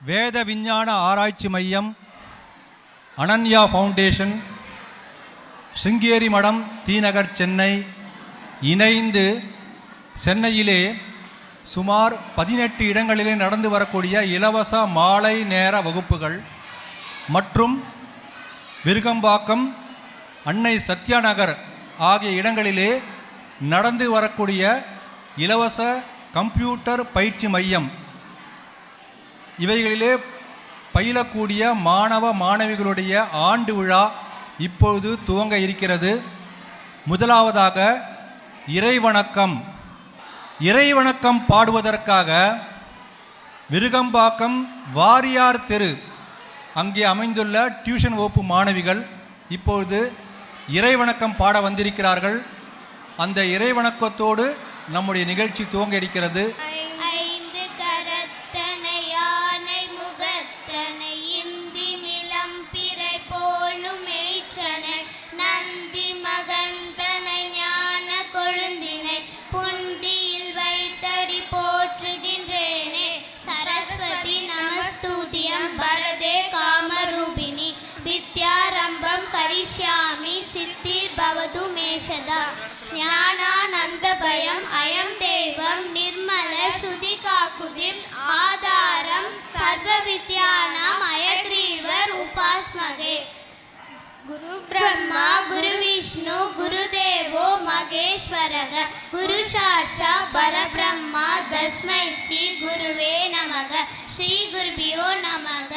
வேத விஞ்ஞான ஆராய்ச்சி மையம் அனன்யா ஃபவுண்டேஷன் சிங்கேரி மடம் தீநகர் சென்னை இணைந்து சென்னையிலே சுமார் பதினெட்டு இடங்களிலே நடந்து வரக்கூடிய இலவச மாலை நேர வகுப்புகள் மற்றும் விருகம்பாக்கம் அன்னை சத்யாநகர் ஆகிய இடங்களிலே நடந்து வரக்கூடிய இலவச கம்ப்யூட்டர் பயிற்சி மையம் இவைகளிலே பயிலக்கூடிய மாணவ மாணவிகளுடைய ஆண்டு விழா இப்பொழுது துவங்க இருக்கிறது. முதலாவதாக இறைவணக்கம். இறைவணக்கம் பாடுவதற்காக விருகம்பாக்கம் வாரியார் தெரு அங்கே அமைந்துள்ள டியூஷன் வகுப்பு மாணவிகள் இப்பொழுது இறைவணக்கம் பாட வந்திருக்கிறார்கள். அந்த இறைவணக்கத்தோடு நம்முடைய நிகழ்ச்சி துவங்க இருக்கிறது. சதா ஞானானந்த பயம் அயம் தேவம் நிர்மல சுதி காக்குதிம் ஆதாரம் சர்வ வித்யானாம் அயக்ரீவர் உபாஸ்மகே. குரு பிரம்மா குரு விஷ்ணு குரு தேவோ மகேஸ்வரக. குரு சாட்சா பரபிரம்மா தஸ்மை ஸ்ரீ குருவே நமக. ஸ்ரீ குருபியோ நமக.